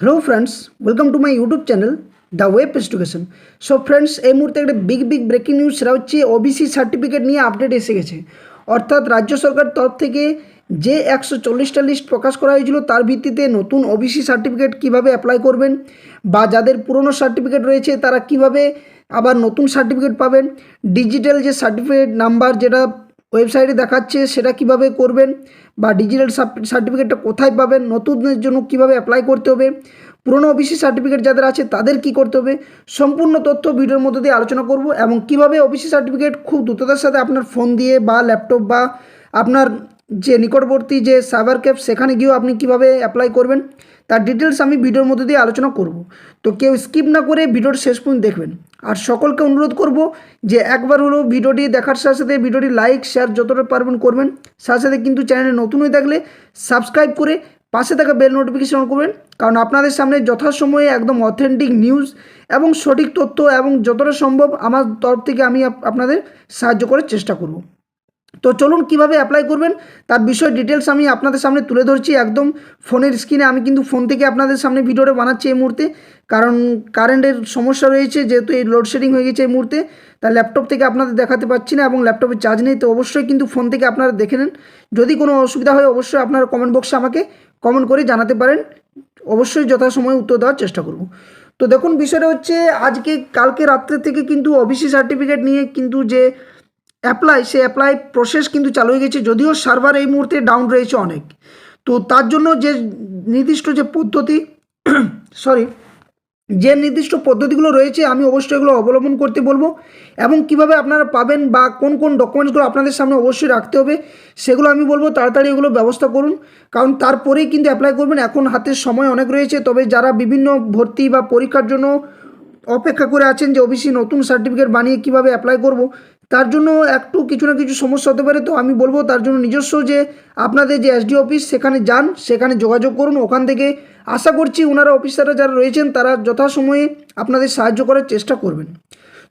Hello friends welcome to my YouTube channel the web education so friends এই মুহূর্তে একটা big big breaking news সেটা হচ্ছে OBC certificate নিয়ে আপডেট এসে গেছে। অর্থাৎ রাজ্য সরকার তরফ থেকে যে একশো চল্লিশটা লিস্ট প্রকাশ করা হয়েছিল, তার ভিত্তিতে নতুন ওবিসি সার্টিফিকেট কীভাবে অ্যাপ্লাই করবেন বা যাদের পুরনো সার্টিফিকেট রয়েছে, তারা কীভাবে আবার নতুন সার্টিফিকেট পাবেন। ডিজিটাল যে সার্টিফিকেট নাম্বার যেটা ওয়েবসাইটে দেখাচ্ছে সেটা কীভাবে করবেন বা ডিজিটাল সার্টিফিকেটটা কোথায় পাবেন, নতুনদের জন্য কীভাবে অ্যাপ্লাই করতে হবে, পুরনো ওবিসি সার্টিফিকেট যাদের আছে তাদের কি করতে হবে, সম্পূর্ণ তথ্য ভিডিওর মধ্যে দিয়ে আলোচনা করব এবং কীভাবে ওবিসি সার্টিফিকেট খুব দ্রুততার সাথে আপনার ফোন দিয়ে বা ল্যাপটপ বা আপনার যে নিকটবর্তী যে সাইবার ক্যাব সেখানে গিয়েও আপনি কীভাবে অ্যাপ্লাই করবেন তার ডিটেলস আমি ভিডিওর মধ্যে দিয়ে আলোচনা করব। তো কেউ স্কিপ না করে ভিডিওর শেষ পর্যন্ত দেখবেন। আর সকলকে অনুরোধ করব যে একবার হলো ভিডিওটি দেখার সাথে সাথে ভিডিওটি লাইক শেয়ার যতটা পারবেন করবেন। সাথে সাথে কিন্তু চ্যানেলে নতুন হয়ে থাকলে সাবস্ক্রাইব করে পাশে থাকা বেল নোটিফিকেশন অন করবেন। কারণ আপনাদের সামনে যথাসময়ে একদম অথেন্টিক নিউজ এবং সঠিক তথ্য এবং যতটা সম্ভব আমার তরফ থেকে আমি আপ- আপনাদের সাহায্য করার চেষ্টা করব। তো চলুন কীভাবে অ্যাপ্লাই করবেন? তার বিষয় ডিটেলস আমি আপনাদের সামনে তুলে ধরছি। একদম ফোনের স্ক্রিনে আমি কিন্তু ফোন থেকে আপনাদের সামনে ভিডিওটা বানাচ্ছি এই মুহূর্তে। কারণ কারেন্টের সমস্যা রয়েছে, যেহেতু এই লোডশেডিং হয়ে গেছে এই মুহূর্তে তার ল্যাপটপ থেকে আপনাদের দেখাতে পাচ্ছি না এবং ল্যাপটপে চার্জ নেই। তো অবশ্যই কিন্তু ফোন থেকে আপনারা দেখে নেন। যদি কোনো অসুবিধা হয়, অবশ্যই আপনারা কমেন্ট বক্সে আমাকে কমেন্ট করে জানাতে পারেন। অবশ্যই যথাসময়ে উত্তর দেওয়ার চেষ্টা করব। তো দেখুন, বিষয়টা হচ্ছে আজকে, কালকে রাত্রে থেকে কিন্তু ওবিসি সার্টিফিকেট নিয়ে কিন্তু যে অ্যাপ্লাই সে অ্যাপ্লাই প্রসেস কিন্তু চালু হয়ে গেছে, যদিও সার্ভার এই মুহূর্তে ডাউন রয়েছে অনেক। তো তার জন্য যে নির্দিষ্ট যে পদ্ধতি সরি যে নির্দিষ্ট পদ্ধতিগুলো রয়েছে, আমি অবশ্যই এগুলো অবলম্বন করতে বলব এবং কীভাবে আপনারা পাবেন বা কোন কোন ডকুমেন্টসগুলো আপনাদের সামনে অবশ্যই রাখতে হবে, সেগুলো আমি বলব, তাড়াতাড়ি এগুলো ব্যবস্থা করুন। কারণ তারপরেই কিন্তু অ্যাপ্লাই করবেন, এখন হাতের সময় অনেক রয়েছে, তবে যারা বিভিন্ন ভর্তি বা পরীক্ষার জন্য অপেক্ষা করে আছেন যে ওবিসি নতুন সার্টিফিকেট বানিয়ে কীভাবে অ্যাপ্লাই করব তার জন্য একটু কিছু না কিছু সমস্যা হতে পারে। তো আমি বলব তার জন্য নিজস্ব যে আপনাদের যে এসডি অফিস সেখানে যান, সেখানে যোগাযোগ করুন। ওখান থেকে আশা করছি ওনারা অফিসাররা যারা রয়েছেন, তারা যথাসময়ে আপনাদের সাহায্য করার চেষ্টা করবেন।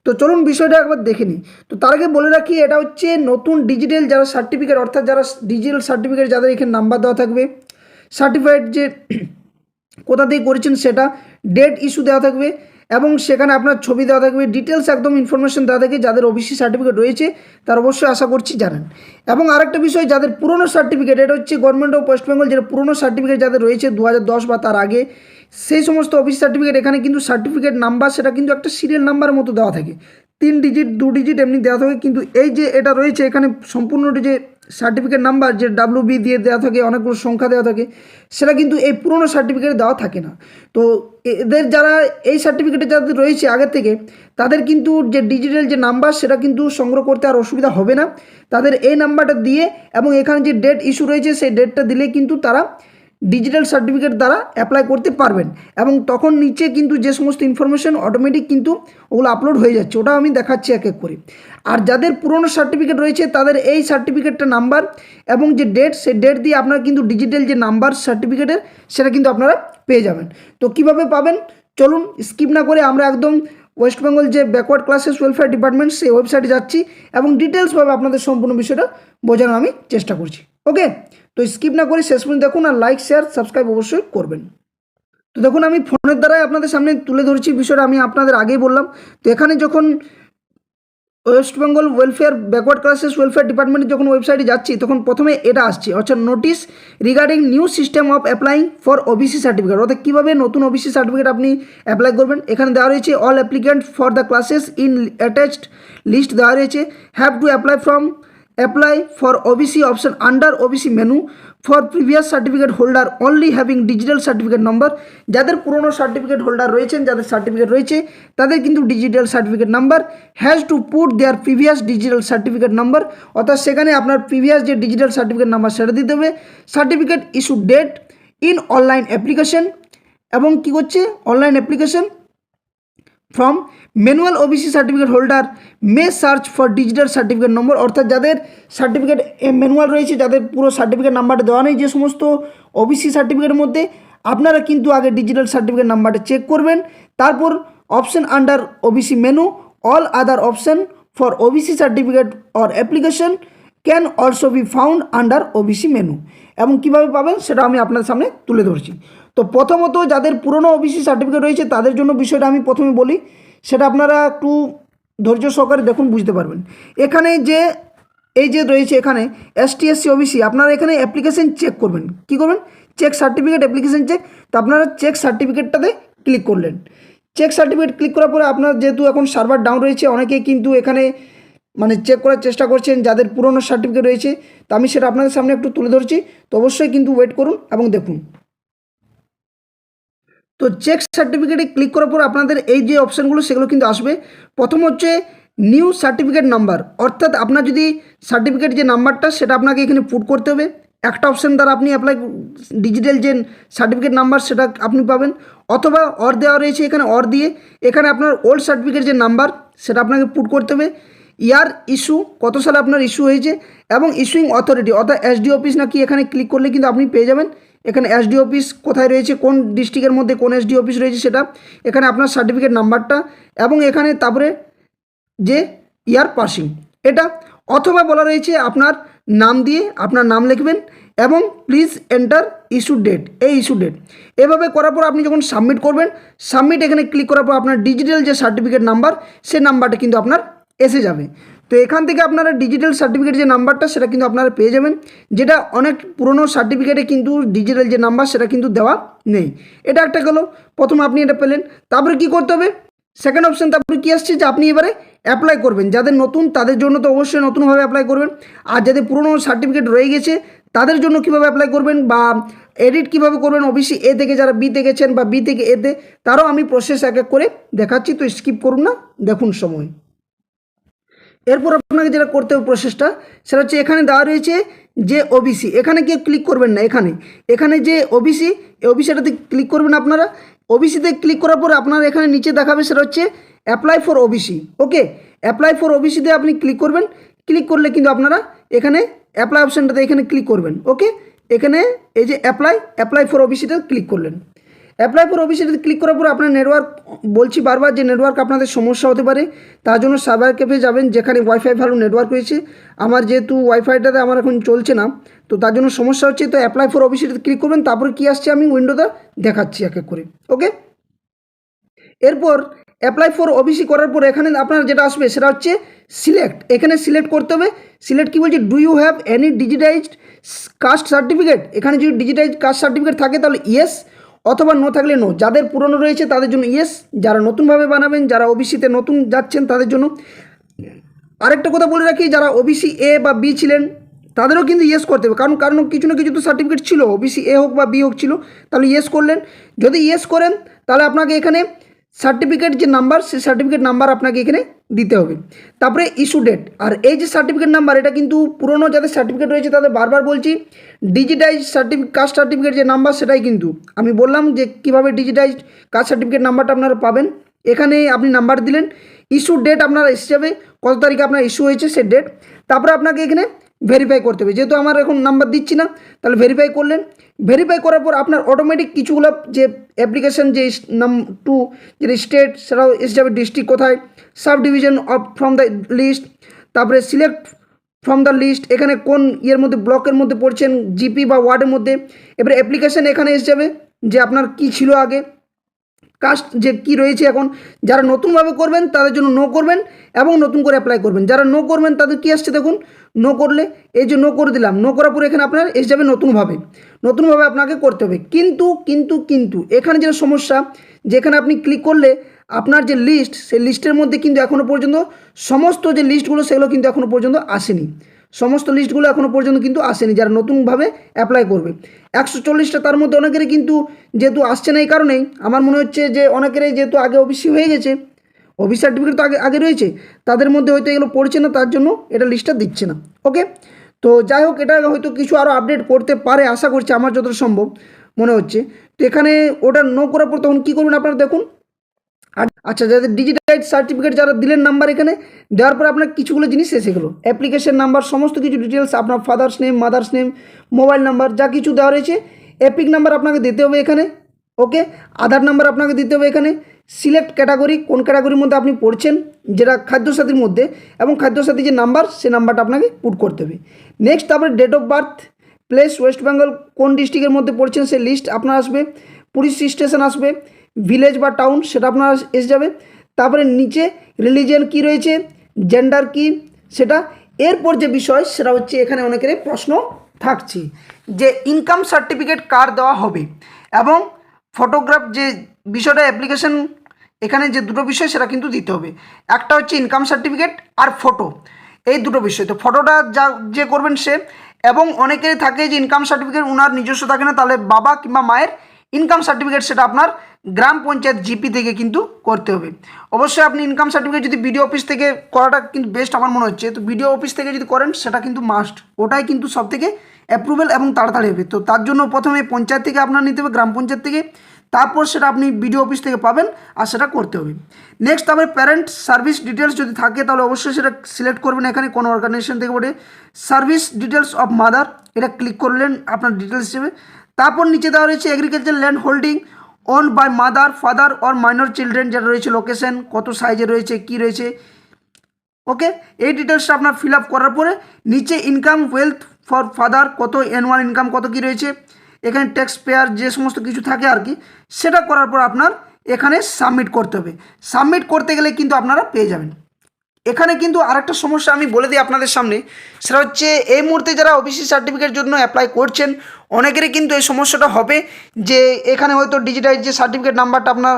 তো চলুন বিষয়টা একবার দেখে নিই। তো তার আগে বলে রাখি, এটা হচ্ছে নতুন ডিজিটাল যারা সার্টিফিকেট অর্থাৎ যারা ডিজিটাল সার্টিফিকেট যাদের এখানে নাম্বার দেওয়া থাকবে সার্টিফাইড যে কোথা থেকে করেছেন সেটা ডেট ইস্যু দেওয়া থাকবে। এবং সেখানে আপনার ছবি দেওয়া থাকবে ডিটেলস একদম ইনফরমেশন দেওয়া থাকে যাদের ওবিসি সার্টিফিকেট রয়েছে, তার অবশ্যই আশা করছি জানেন। এবং আরেকটা বিষয়, যাদের পুরনো সার্টিফিকেট এটা হচ্ছে গভর্নমেন্ট অফ ওয়েস্ট বেঙ্গল যেটা পুরনো সার্টিফিকেট যাদের রয়েছে দু হাজার দশ বা তার আগে, সেই সমস্ত অফিস সার্টিফিকেট এখানে কিন্তু সার্টিফিকেট নাম্বার সেটা কিন্তু একটা সিরিয়াল নাম্বারের মতো দেওয়া থাকে। তিন ডিজিট দু ডিজিট এমনি দেওয়া থাকে, কিন্তু এই যে এটা রয়েছে, এখানে সম্পূর্ণটি যে সার্টিফিকেট নাম্বার যে ডাব্লু বি দিয়ে দেওয়া থাকে, অনেকগুলো সংখ্যা দেওয়া থাকে, সেটা কিন্তু এই পুরনো সার্টিফিকেটে দেওয়া থাকে না। তো এদের যারা এই সার্টিফিকেটে যাদের রয়েছে আগে থেকে, তাদের কিন্তু যে ডিজিটাল যে নাম্বার, সেটা কিন্তু সংগ্রহ করতে আর অসুবিধা হবে না। তাদের এই নাম্বারটা দিয়ে এবং এখানে যে ডেট ইস্যু রয়েছে, সেই ডেটটা দিলে কিন্তু তারা ডিজিটাল সার্টিফিকেট দ্বারা অ্যাপ্লাই করতে পারবেন। এবং তখন নিচে কিন্তু যে সমস্ত ইনফরমেশন অটোমেটিক কিন্তু ওগুলো আপলোড হয়ে যাচ্ছে ওটা আমি দেখাচ্ছি এক এক করে। আর যাদের পুরনো সার্টিফিকেট রয়েছে, তাদের এই সার্টিফিকেটটা নাম্বার এবং যে ডেট সেই ডেট দিয়ে আপনারা কিন্তু ডিজিটাল যে নাম্বার সার্টিফিকেটের সেটা কিন্তু আপনারা পেয়ে যাবেন। তো কীভাবে পাবেন? চলুন স্কিপ না করে আমরা একদম ওয়েস্ট বেঙ্গল যে ব্যাকওয়ার্ড ক্লাসেস ওয়েলফেয়ার ডিপার্টমেন্ট সেই ওয়েবসাইটে যাচ্ছি এবং ডিটেলসভাবে আপনাদের সম্পূর্ণ বিষয়টা বোঝানোর আমি চেষ্টা করছি। ওকে তো স্কিপ না করে শেষ পর্যন্ত দেখুন আর লাইক শেয়ার সাবস্ক্রাইব অবশ্যই করবেন। তো দেখুন আমি ফোনের দ্বারাই আপনাদের সামনে তুলে ধরছি বিষয়টা, আমি আপনাদের আগেই বললাম। তো এখানে যখন West Bengal welfare backward classes welfare ডিপার্টমেন্টে যখন ওয়েবসাইটে যাচ্ছি, তখন প্রথমে এটা আসছে। অর্থাৎ notice regarding new system of applying for OBC certificate অর্থাৎ কীভাবে নতুন ওবিসি সার্টিফিকেট আপনি অ্যাপ্লাই করবেন। এখানে দেওয়া রয়েছে all applicant for the classes in attached list দেওয়া রয়েছে। Have to apply from apply for OBC option under OBC menu for previous certificate holder only having digital certificate number যাদের পুরনো certificate holder রয়েছেন, যাদের সার্টিফিকেট রয়েছে, তাদের কিন্তু digital certificate number has to put there previous digital certificate number অর্থাৎ সেখানে আপনার প্রিভিয়াস যে ডিজিটাল সার্টিফিকেট নাম্বার সেটা দিতে হবে। Certificate issue date in online application এবং কী করছে? Online application from manual OBC certificate holder may search for digital certificate number অর্থাৎ যাদের সার্টিফিকেট ম্যানুয়াল রয়েছে, যাদের পুরো সার্টিফিকেট নাম্বারটা দেওয়া নেই যে সমস্ত ওবিসি সার্টিফিকেটের মধ্যে, আপনারা কিন্তু আগে ডিজিটাল সার্টিফিকেট নাম্বারটা চেক করবেন। তারপর option under OBC menu all other option for OBC certificate or application can also be found under OBC menu এবং কীভাবে পাবেন সেটা আমি আপনাদের সামনে তুলে ধরছি। তো প্রথমত যাদের পুরনো ওবিসি সার্টিফিকেট রয়েছে, তাদের জন্য বিষয়টা আমি প্রথমে বলি। সেটা আপনারা একটু ধৈর্য সহকারে দেখুন, বুঝতে পারবেন। এখানে যে, এই যে রয়েছে এখানে এসটিএসসি ওবিসি আপনারা এখানে অ্যাপ্লিকেশন চেক করবেন। কি করবেন? চেক সার্টিফিকেট অ্যাপ্লিকেশন চেক তো আপনারা চেক সার্টিফিকেটটাতে ক্লিক করলেন। চেক সার্টিফিকেট ক্লিক করার পরে আপনার যেহেতু এখন সার্ভার ডাউন রয়েছে, অনেকেই কিন্তু এখানে মানে চেক করার চেষ্টা করছেন যাদের পুরনো সার্টিফিকেট রয়েছে, তো আমি সেটা আপনাদের সামনে একটু তুলে ধরছি। তো অবশ্যই কিন্তু ওয়েট করুন এবং দেখুন। তো চেক সার্টিফিকেটে ক্লিক করার পর আপনাদের এই যে অপশানগুলো সেগুলো কিন্তু আসবে। প্রথম হচ্ছে নিউ সার্টিফিকেট নাম্বার অর্থাৎ আপনার যদি সার্টিফিকেট যে নাম্বারটা সেটা আপনাকে এখানে পুট করতে হবে। একটা অপশান দ্বারা আপনি অ্যাপ্লাই ডিজিটাল যে সার্টিফিকেট নাম্বার সেটা আপনি পাবেন। অথবা অর দেওয়া রয়েছে এখানে অর দিয়ে। এখানে আপনার ওল্ড সার্টিফিকেট যে নাম্বার সেটা আপনাকে পুট করতে হবে। ইয়ার ইস্যু, কত সালে আপনার ইস্যু হয়েছে এবং ইস্যুইং অথরিটি, অর্থাৎ এসডি অফিস নাকি এখানে ক্লিক করলে কিন্তু আপনি পেয়ে যাবেন। এখানে এসডি অফিস কোথায় রয়েছে, কোন ডিস্ট্রিক্টের মধ্যে কোন এসডি অফিস রয়েছে সেটা। এখানে আপনার সার্টিফিকেট নাম্বারটা এবং এখানে তারপরে যে ইয়ার পাসিং এটা। অথবা বলা রয়েছে আপনার নাম দিয়ে আপনার নাম লিখবেন এবং প্লিজ এন্টার ইস্যু ডেট, এই ইস্যু ডেট। এভাবে করার পর আপনি যখন সাবমিট করবেন, সাবমিট এখানে ক্লিক করার পর আপনার ডিজিটাল যে সার্টিফিকেট নাম্বার, সে নাম্বারটা কিন্তু আপনার এসে যাবে। তো এখান থেকে আপনারা ডিজিটাল সার্টিফিকেট যে নাম্বারটা, সেটা কিন্তু আপনারা পেয়ে যাবেন। যেটা অনেক পুরনো সার্টিফিকেটে কিন্তু ডিজিটাল যে নাম্বার, সেটা কিন্তু দেওয়া নেই। এটা একটা গেলো, প্রথমে আপনি এটা পেলেন। তারপরে কি করতে হবে? সেকেন্ড অপশান তারপরে কী আসছে? যে আপনি এবারে অ্যাপ্লাই করবেন। যাদের নতুন, তাদের জন্য তো অবশ্যই নতুনভাবে অ্যাপ্লাই করবেন। আর যাদের পুরনো সার্টিফিকেট রয়ে গেছে, তাদের জন্য কীভাবে অ্যাপ্লাই করবেন? বা এডিট কীভাবে করবেন? অবশ্যই এ থেকে যারা বিতে গেছেন বা বি থেকে এতে তারও আমি প্রসেস এক এক করে দেখাচ্ছি। তো স্কিপ করুন না। দেখুন সময়। এরপর আপনাকে যেটা করতে হবে প্রসেসটা সেটা হচ্ছে এখানে দেওয়া রয়েছে যে ওবিসি এখানে কেউ ক্লিক করবেন না, এখানে। এখানে যে ওবিসি ওবিসিটাতে ক্লিক করবেন আপনারা। ওবিসিতে ক্লিক করার পর আপনার এখানে নিচে দেখাবে সেটা হচ্ছে apply for OBC okay apply for ওবিসিতে আপনি ক্লিক করবেন। ক্লিক করলে কিন্তু আপনারা এখানে অ্যাপ্লাই অপশানটাতে এখানে ক্লিক করবেন। ওকে এখানে এই যে অ্যাপ্লাই অ্যাপ্লাই ফর ওবিসিটা ক্লিক করলেন। অ্যাপ্লাই ফর অফিসিতে ক্লিক করার পর আপনার নেটওয়ার্ক বলছি বারবার যে নেটওয়ার্ক আপনাদের সমস্যা হতে পারে, তার জন্য সাইবার ক্যাফে যাবেন, যেখানে ওয়াইফাই ভালো নেটওয়ার্ক রয়েছে। আমার যেহেতু ওয়াইফাইটাতে আমার এখন চলছে না, তো তার জন্য সমস্যা হচ্ছে, তো অ্যাপ্লাই ফর অফিসিতে ক্লিক করবেন, তারপরে কী আসছে আমি উইন্ডোটা দেখাচ্ছি এক এক করে ওকে এরপর অ্যাপ্লাই ফর ওবিসি করার পর এখানে আপনার যেটা আসবে, সেটা হচ্ছে সিলেক্ট এখানে সিলেক্ট করতে হবে সিলেক্ট কী বলছে do you have any digitised caste certificate এখানে যদি ডিজিটাইজড কাস্ট সার্টিফিকেট থাকে, তাহলে ইয়েস অথবা নো থাকলে নো যাদের পুরনো রয়েছে, তাদের জন্য ইয়েস যারা নতুনভাবে বানাবেন, যারা ওবিসিতে নতুন যাচ্ছেন, তাদের জন্য আরেকটা কথা বলে রাখি, যারা ওবিসি এ বা বি ছিলেন, তাদেরও কিন্তু ইয়েস করতে হবে। কারণ কারণ কিছু না কিছু তো সার্টিফিকেট ছিল ওবিসি এ হোক বা বি হোক ছিল, তাহলে ইয়েস করলেন। যদি ইয়েস করেন, তাহলে আপনাকে এখানে সার্টিফিকেট যে নাম্বার সেই সার্টিফিকেট নাম্বার আপনাকে এখানে দিতে হবে। তারপরে ইস্যু ডেট আর এই যে সার্টিফিকেট নাম্বার এটা কিন্তু পুরনো যাদের সার্টিফিকেট রয়েছে, তাদের বারবার বলছি ডিজিটাইজ সার্টিফিকেট কাস্ট সার্টিফিকেট যে নাম্বার সেটাই কিন্তু। আমি বললাম যে কীভাবে ডিজিটাইজড কাস্ট সার্টিফিকেট নাম্বারটা আপনারা পাবেন। এখানে আপনি নাম্বার দিলেন ইস্যু ডেট আপনার এসে যাবে, কত তারিখে আপনার ইস্যু হয়েছে সে ডেট তারপরে আপনাকে এখানে ভেরিফাই করতে হবে। যেহেতু আমার এখন নাম্বার দিচ্ছি না, তাহলে ভেরিফাই করলেন। ভেরিফাই করার পর আপনার অটোমেটিক কিছুগুলো যে অ্যাপ্লিকেশন যে নাম টু যে স্টেট সেটাও এসে যাবে ডিস্ট্রিক্ট কোথায় sub division of from the list তারপরে সিলেক্ট ফ্রম দ্য লিস্ট এখানে কোন ইয়ের মধ্যে ব্লকের মধ্যে পড়ছেন জিপি বা ওয়ার্ডের মধ্যে, এবারে অ্যাপ্লিকেশান এখানে এসে যাবে, যে আপনার কি ছিল আগে কাস্ট যে কি রয়েছে এখন, যারা নতুনভাবে করবেন, তাদের জন্য নো করবেন এবং নতুন করে অ্যাপ্লাই করবেন। যারা নো করবেন, তাদের কি আসছে দেখুন? নো করলে, এই যে নো করে দিলাম নো করার পরে এখানে আপনার এসে যাবে নতুনভাবে। নতুনভাবে আপনাকে করতে হবে। কিন্তু কিন্তু কিন্তু, এখানে যেটা সমস্যা, যেখানে আপনি ক্লিক করলে আপনার যে লিস্ট সেই লিস্টের মধ্যে কিন্তু এখনও পর্যন্ত সমস্ত যে লিস্টগুলো সেগুলো কিন্তু এখনও পর্যন্ত আসেনি। সমস্ত লিস্টগুলো এখনও পর্যন্ত কিন্তু আসেনি, যারা নতুনভাবে অ্যাপ্লাই করবে। একশো চল্লিশটা তার মধ্যে অনেকেরই কিন্তু যেহেতু আসছে না এই কারণেই, আমার মনে হচ্ছে যে অনেকেরই যেহেতু আগে ওবিসি হয়ে গেছে ওবিসি সার্টিফিকেট তো আগে আগে রয়েছে, তাদের মধ্যে হয়তো এগুলো পড়ছে না, তার জন্য এটা লিস্টটা দিচ্ছে না ওকে তো যাই হোক, এটা হয়তো কিছু আরও আপডেট করতে পারে, আশা করছি আমার যতটা সম্ভব মনে হচ্ছে। তো এখানে ওটা নো করার পর তখন কী করবেন আপনারা দেখুন আচ্ছা যাদের ডিজিটাইজ সার্টিফিকেট যারা দিলেন নাম্বার এখানে, দেওয়ার পর আপনার কিছুগুলো জিনিস এসে গেলো। অ্যাপ্লিকেশন নাম্বার সমস্ত কিছু ডিটেলস আপনার father's name mother's name mobile number যা কিছু দেওয়া রয়েছে এপিক নাম্বার আপনাকে দিতে হবে এখানে ওকে আধার নাম্বার আপনাকে দিতে হবে এখানে। সিলেক্ট ক্যাটাগরি কোন ক্যাটাগরির মধ্যে আপনি পড়ছেন, যেটা খাদ্যসাথীর মধ্যে, এবং খাদ্যসাথী যে নাম্বার সে নাম্বারটা আপনাকে পুট করতে হবে। নেক্সট তারপরে date of birth place West Bengal কোন ডিস্ট্রিক্টের মধ্যে পড়ছেন, সে লিস্ট আপনার আসবে। পুলিশ স্টেশন আসবে। ভিলেজ বা টাউন সেটা আপনার এসে যাবে। তারপরে নিচে রিলিজিয়ান কি রয়েছে জেন্ডার কি, সেটা, এরপর যে বিষয়, সেটা হচ্ছে এখানে অনেকেরই প্রশ্ন থাকছে। যে ইনকাম সার্টিফিকেট কার দেওয়া হবে? এবং ফটোগ্রাফ যে বিষয়টা অ্যাপ্লিকেশন এখানে যে দুটো বিষয়, সেটা কিন্তু দিতে হবে। একটা হচ্ছে ইনকাম সার্টিফিকেট আর ফটো এই দুটো বিষয়। তো ফটোটা যা যে করবেন সে, এবং অনেকেরই থাকে যে ইনকাম সার্টিফিকেট ওনার নিজস্ব থাকে না, তাহলে বাবা কিংবা মায়ের ইনকাম সার্টিফিকেট সেটা আপনার গ্রাম পঞ্চায়েত জিপি থেকে কিন্তু করতে হবে। অবশ্যই আপনি ইনকাম সার্টিফিকেট যদি বিডিও অফিস থেকে করাটা কিন্তু বেস্ট আমার মনে হচ্ছে, তো বিডিও অফিস থেকে যদি করেন, সেটা কিন্তু মাস্ট ওটাই কিন্তু সব থেকে অ্যাপ্রুভেল এবং তাড়াতাড়ি হবে। তো তার জন্য প্রথমে পঞ্চায়েত থেকে আপনার নিতে হবে, গ্রাম পঞ্চায়েত থেকে। তারপর সেটা আপনি বিডিও অফিস থেকে পাবেন আর সেটা করতে হবে। নেক্সট তারপরে প্যারেন্ট সার্ভিস ডিটেলস যদি থাকে, তাহলে অবশ্যই সেটা সিলেক্ট করবেন এখানে কোনো অর্গানাইজেশন থেকে বলে সার্ভিস ডিটেলস অফ মাদার এটা ক্লিক করলেন আপনার ডিটেলস হিসেবে। তারপর নিচে দেওয়া রয়েছে agriculture land holding own by mother father or minor children যেটা রয়েছে লোকেশন কত সাইজে রয়েছে, কি রয়েছে। ওকে এই ডিটেলসটা আপনার ফিল আপ করার পরে নিচে ইনকাম ওয়েলথ ফর ফাদার কত অ্যানুয়াল ইনকাম কত কি রয়েছে। এখানে ট্যাক্স পেয়ার যে সমস্ত কিছু থাকে আর কি, সেটা করার পর আপনার এখানে সাবমিট করতে হবে। সাবমিট করতে গেলে কিন্তু আপনারা পেয়ে যাবেন। এখানে কিন্তু আরেকটা সমস্যা আমি বলে দিই আপনাদের সামনে, সেটা হচ্ছে এই মুহূর্তে যারা ওবিসি সার্টিফিকেট জন্য অ্যাপ্লাই করছেন, অনেকেরই কিন্তু এই সমস্যাটা হবে যে এখানে হয়তো ডিজিটাইজ যে সার্টিফিকেট নাম্বারটা আপনার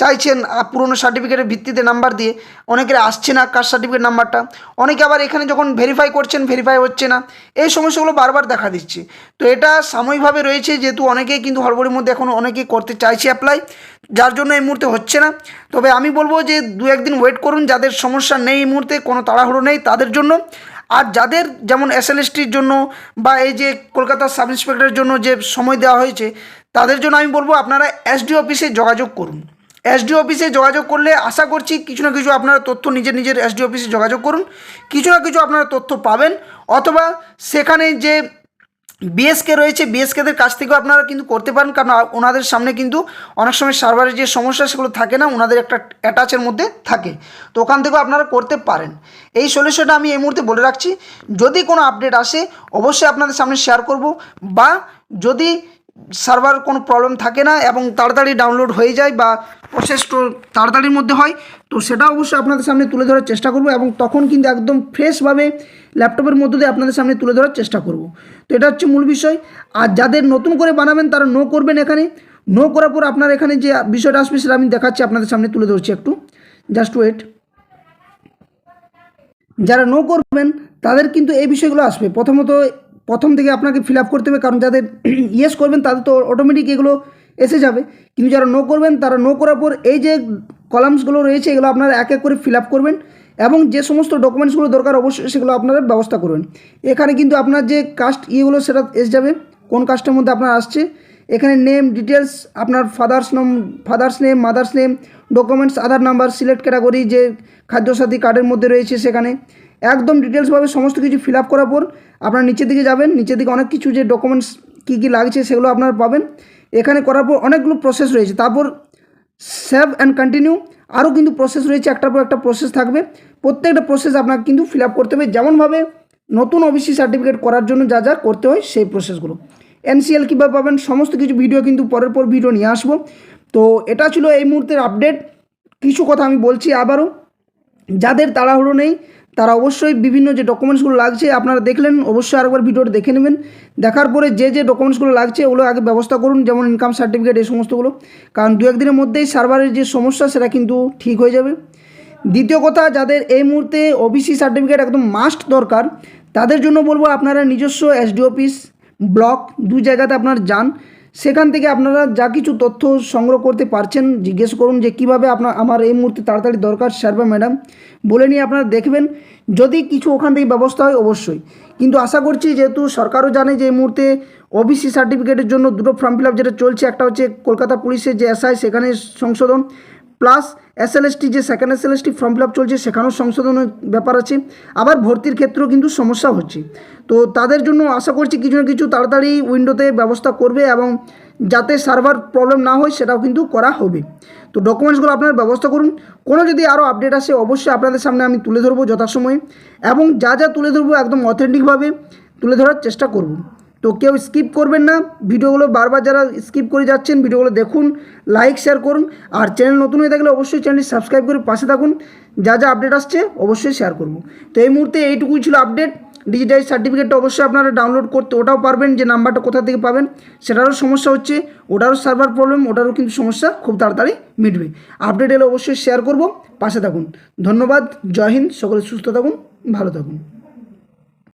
চাইছেন পুরনো সার্টিফিকেটের ভিত্তিতে নাম্বার দিয়ে। অনেকের আসছে না কাস্ট সার্টিফিকেট নাম্বারটা। অনেকে আবার এখানে যখন ভেরিফাই করছেন ভেরিফাই হচ্ছে না। এই সমস্যাগুলো বারবার দেখা দিচ্ছে। তো এটা সাময়িকভাবে রয়েছে, যেহেতু অনেকেই কিন্তু হড়বড়ির মধ্যে এখন অনেকেই করতে চাইছে অ্যাপ্লাই যার জন্য এই মুহূর্তে হচ্ছে না। তবে আমি বলব যে দু, একদিন ওয়েট করুন, যাদের সমস্যা নেই এই মুহূর্তে, কোনো তাড়াহুড়ো নেই তাদের জন্য। আর যাদের যেমন এসএলএসটির জন্য বা এই যে কলকাতার সাব ইন্সপেক্টরের জন্য যে সময় দেওয়া হয়েছে, তাদের জন্য আমি বলব আপনারা এসডি অফিসে যোগাযোগ করুন। এসডি অফিসে যোগাযোগ করলে আশা করছি কিছু না কিছু আপনারা তথ্য নিজের নিজের এসডি অফিসে যোগাযোগ করুন। কিছু না কিছু আপনারা তথ্য পাবেন। অথবা সেখানে যে বিএসকে রয়েছে বিএসকেদের কাছ থেকেও আপনারা কিন্তু করতে পারেন। কারণ ওনাদের সামনে কিন্তু অনেক সময় সার্ভারের যে সমস্যা সেগুলো থাকে না, ওনাদের একটা অ্যাটাচের মধ্যে থাকে। তো ওখান থেকেও আপনারা করতে পারেন। এই সলিউশনটা আমি এই মুহূর্তে বলে রাখছি। যদি কোনো আপডেট আসে, অবশ্যই আপনাদের সামনে শেয়ার করব। বা যদি সার্ভার কোনো প্রবলেম থাকে না এবং তাড়াতাড়ি ডাউনলোড হয়ে যায় বা প্রসেস তাড়াতাড়ির মধ্যে হয়, তো সেটা অবশ্যই আপনাদের সামনে তুলে ধরার চেষ্টা করব এবং তখন কিন্তু একদম ফ্রেশভাবে ল্যাপটপের মধ্য দিয়ে আপনাদের সামনে তুলে ধরার চেষ্টা করব। তো এটা হচ্ছে মূল বিষয়। আর যাদের নতুন করে বানাবেন তারা নো করবেন এখানে। নো করার পর আপনার এখানে যে বিষয়টা আসবে সেটা আমি দেখাচ্ছি, আপনাদের সামনে তুলে ধরছি একটু। জাস্ট ওয়েট যারা নো করবেন তাদের কিন্তু এই বিষয়গুলো আসবে। প্রথমত প্রথম থেকে আপনাকে ফিল আপ করতে হবে, কারণ যাদের ইয়েস করবেন তাদের তো অটোমেটিক এগুলো এসে যাবে। কিন্তু যারা নো করবেন, তারা নো করার পর এই যে কলামসগুলো রয়েছে, এগুলো আপনারা এক এক করে ফিল আপ করবেন এবং যে সমস্ত ডকুমেন্টসগুলো দরকার অবশ্যই সেগুলো আপনারা ব্যবস্থা করবেন। এখানে কিন্তু আপনার যে কাস্ট ইয়েগুলো সেটা এসে যাবে, কোন কাস্টের মধ্যে আপনার আসছে। এখানে নেম ডিটেলস আপনার father's name father's name mother's name documents Aadhaar number select category যে খাদ্যসাথী কার্ডের মধ্যে রয়েছে সেখানে। একদম ডিটেলসভাবে সমস্ত কিছু ফিল আপ করার পর আপনার নিচের দিকে যাবেন, নিচের দিকে অনেক কিছু যে ডকুমেন্টস কী কী লাগছে সেগুলো আপনারা পাবেন। এখানে করার পর অনেকগুলো প্রসেস রয়েছে। তারপর সেভ অ্যান্ড কন্টিনিউ আরও কিন্তু প্রসেস রয়েছে, একটার পর একটা প্রসেস থাকবে। প্রত্যেকটা প্রসেস আপনাকে কিন্তু ফিল আপ করতে হবে। যেমনভাবে নতুন ওবিসি সার্টিফিকেট করার জন্য যা যা করতে হয় সেই প্রসেসগুলো এনসিএল কীভাবে পাবেন, সমস্ত কিছু ভিডিও কিন্তু পরের পর ভিডিও নিয়ে আসব। তো এটা ছিল এই মুহূর্তের আপডেট কিছু কথা আমি বলছি আবারও। যাদের তাড়াহুড়ো নেই তারা অবশ্যই বিভিন্ন যে ডকুমেন্টসগুলো লাগছে আপনারা দেখলেন, অবশ্যই আরেকবার ভিডিওটা দেখে নেবেন। দেখার পরে যে যে ডকুমেন্টসগুলো লাগছে, ওগুলো আগে ব্যবস্থা করুন, যেমন ইনকাম সার্টিফিকেট এই সমস্তগুলো। কারণ দু একদিনের মধ্যেই সার্ভারের যে সমস্যা, সেটা কিন্তু ঠিক হয়ে যাবে। দ্বিতীয় কথা, যাদের এই মুহূর্তে ওবিসি সার্টিফিকেট একদম মাস্ট দরকার, তাদের জন্য বলব আপনারা নিজস্ব এসডি অফিস ব্লক দুই জায়গাতে আপনার যান। সেখান থেকে আপনারা যা কিছু তথ্য সংগ্রহ করতে পারছেন, জিজ্ঞেস করুন যে কীভাবে আপনার, আমার এই মুহূর্তে তাড়াতাড়ি দরকার স্যার বা ম্যাডাম। বলে নিয়ে আপনারা দেখবেন, যদি কিছু ওখান থেকে ব্যবস্থা হয় অবশ্যই। কিন্তু আশা করছি যেহেতু সরকারও জানে যে এই মুহূর্তে ওবিসি সার্টিফিকেটের জন্য দুটো ফর্ম ফিল যেটা চলছে, একটা হচ্ছে কলকাতা পুলিশের যে এসআই সেখানে সংশোধন। প্লাস এসএলএসটি, যে second SLST form fill up চলছে, সেখানেও সংশোধনের ব্যাপার আছে। আবার ভর্তির ক্ষেত্রেও কিন্তু সমস্যা হচ্ছে। তো তাদের জন্য আশা করছি কিছু না কিছু তাড়াতাড়ি উইন্ডোতে ব্যবস্থা করবে এবং যাতে সার্ভার প্রবলেম না হয়, সেটাও কিন্তু করা হবে। তো ডকুমেন্টসগুলো আপনারা ব্যবস্থা করুন। কোনো যদি আরও আপডেট আসে, অবশ্যই আপনাদের সামনে আমি তুলে ধরবো যথাসময়ে। এবং যা যা তুলে ধরবো একদম অথেন্টিকভাবে তুলে ধরার চেষ্টা করব। তো কেউ স্কিপ করবেন না। ভিডিওগুলো বারবার যারা স্কিপ করে যাচ্ছেন, ভিডিওগুলো দেখুন লাইক শেয়ার করুন। আর চ্যানেল নতুন হয়ে থাকলে অবশ্যই চ্যানেলটি সাবস্ক্রাইব করে পাশে থাকুন। যা যা আপডেট আসছে, অবশ্যই শেয়ার করব। তো এই মুহূর্তে এইটুকুই ছিল আপডেট ডিজিটাইজ সার্টিফিকেটটা অবশ্যই আপনারা ডাউনলোড করতে ওটাও পারবেন, যে নাম্বারটা কোথা থেকে পাবেন, সেটারও সমস্যা হচ্ছে। ওটারও সার্ভার প্রবলেম ওটারও কিন্তু সমস্যা খুব তাড়াতাড়ি মিটবে। আপডেট এলে অবশ্যই শেয়ার করব, পাশে থাকুন। ধন্যবাদ, জয় হিন্দ, সকলে সুস্থ থাকুন, ভালো থাকুন।